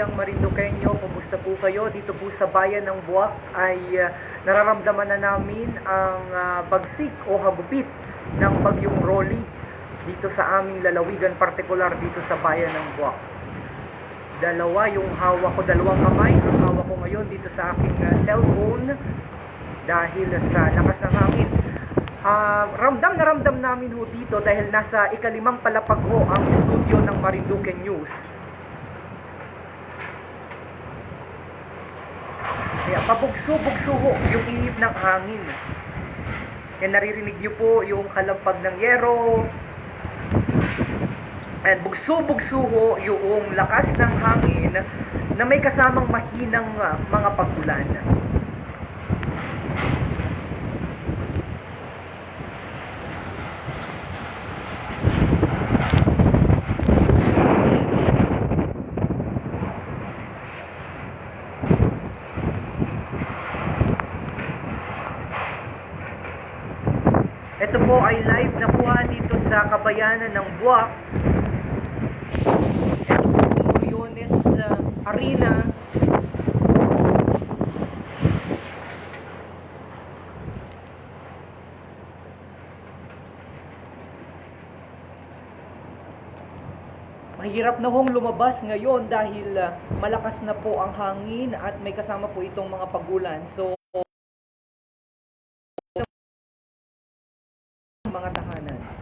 kababayang Marinduqueño, kumusta po kayo? Dito po sa bayan ng Buwak ay ah, nararamdaman na namin ang ah, bagsik o hagupit ng bagyong Rolly dito sa aming lalawigan, partikular dito sa bayan ng Buwak. Dalawa yung hawak ko, dalawang kamay ang hawak ko ngayon dito sa aking ah, cellphone dahil sa lakas ng hangin. Ah, ramdam na ramdam namin ho dito dahil nasa ikalimang palapag ho ang studio ng Marinduque News. Kaya pabugso-bugso ho yung ihip ng hangin. Yan naririnig niyo po yung kalampag ng yero. And bugso-bugso yung lakas ng hangin na may kasamang mahinang ah, mga pagulan. Ito po ay live na kuha dito sa kabayanan ng Buwak. Ito po Briones uh, Arena. Mahirap na hong lumabas ngayon dahil uh, malakas na po ang hangin at may kasama po itong mga pagulan. So, mga tahanan.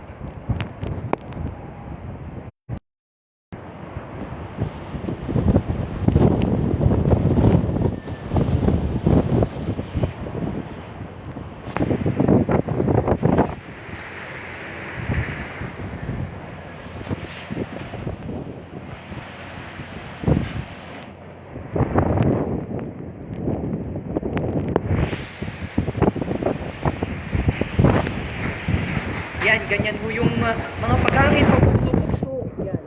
Yan, ganyan ho yung uh, mga paghangin pabukso-bukso. Yan.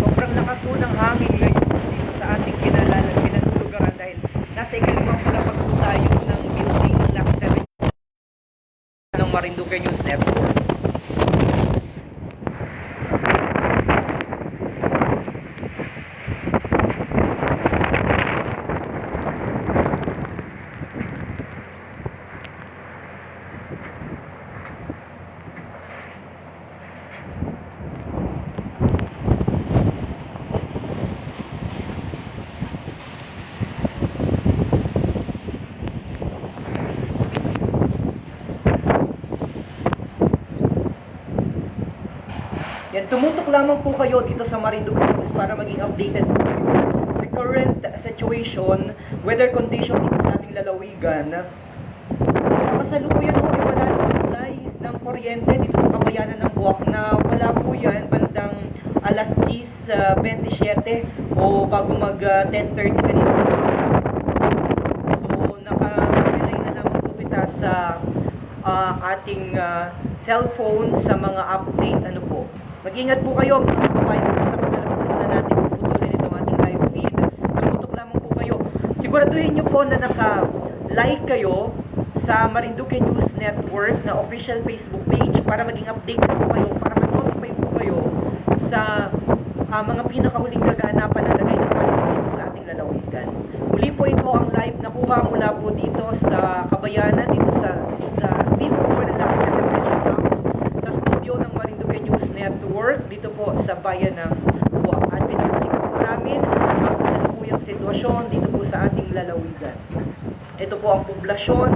Sobrang lakas ho ng hangin sa ating kinalala, pinanulugaran dahil nasa ikalimang palapag tayo ng building ng Lock 7 ng Marinduque News Network. Yan, tumutok lamang po kayo dito sa Marinduque News para maging updated po kayo sa current situation, weather condition dito sa ating lalawigan. Sa kasalukuyan po, ay wala ng supply ng kuryente dito sa kabayanan ng Buwak na wala po yan bandang alas 10.27 o bago mag ah, 10.30 kanina. So, naka-relay na lamang po kita sa ah, ating ah, cellphone sa mga update. Ano po? Mag-ingat po kayo mga kababayan sa muna natin puputulin itong ating live feed. Tumutok lamang po kayo. Siguraduhin nyo po na naka-like kayo sa Marinduque News Network na official Facebook page para maging update po kayo, para ma-notify po kayo sa ah, mga pinakahuling kaganapan na lagay ng panahon dito sa ating lalawigan. Muli po ito ang live na kuha mula po dito sa Kabayanan, dito sa, sa fifth dito po sa bayan ng Huwag. At pinakita po namin ang kasalukuyang sitwasyon dito po sa ating lalawigan. Ito po ang poblasyon